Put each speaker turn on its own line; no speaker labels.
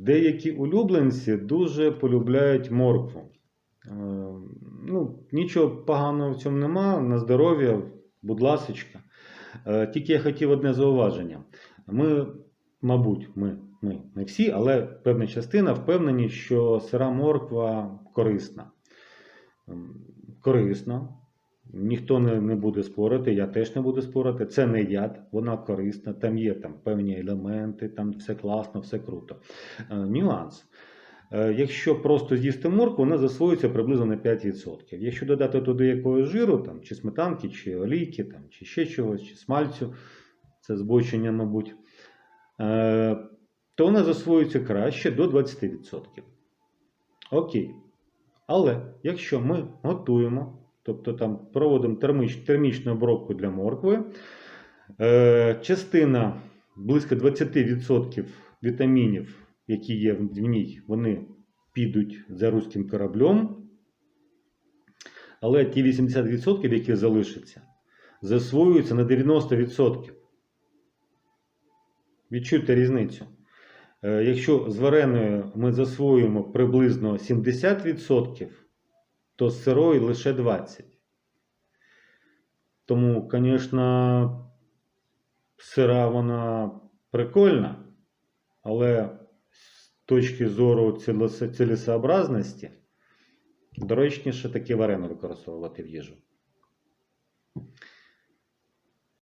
Деякі улюбленці дуже полюбляють моркву. Е, Ну, нічого поганого в цьому нема, на здоров'я, будь ласочка. Е, Тільки я хотів одне зауваження. Ми, мабуть, ми, ми, не всі, але певна частина впевнені, що сира морква корисна. Ем, Корисна. Ніхто не, не буде спорити, я теж не буду спорити. Це не яд, вона корисна, там є там, певні елементи, там все класно, все круто. Е, нюанс. Е, Якщо просто з'їсти моркву, вона засвоюється приблизно на 5%. Якщо додати туди якогось жиру, там, чи сметанки, чи олійки, там, чи ще чогось, чи смальцю, це збочення, мабуть, е, то вона засвоюється краще до 20%. Окей. Але якщо ми готуємо, тобто там проводимо терміч, термічну обробку для моркви, е, частина близько 20% вітамінів, які є в ній, вони підуть за руським кораблем. Але ті 80%, які залишаться, засвоюються на 90%. Відчуйте різницю. Е, Якщо з вареною ми засвоюємо приблизно 70%, то з сирою лише 20%. Тому, звісно, сира вона прикольна, але з точки зору цілес- цілесообразності доречніше таке варено використовувати в їжу.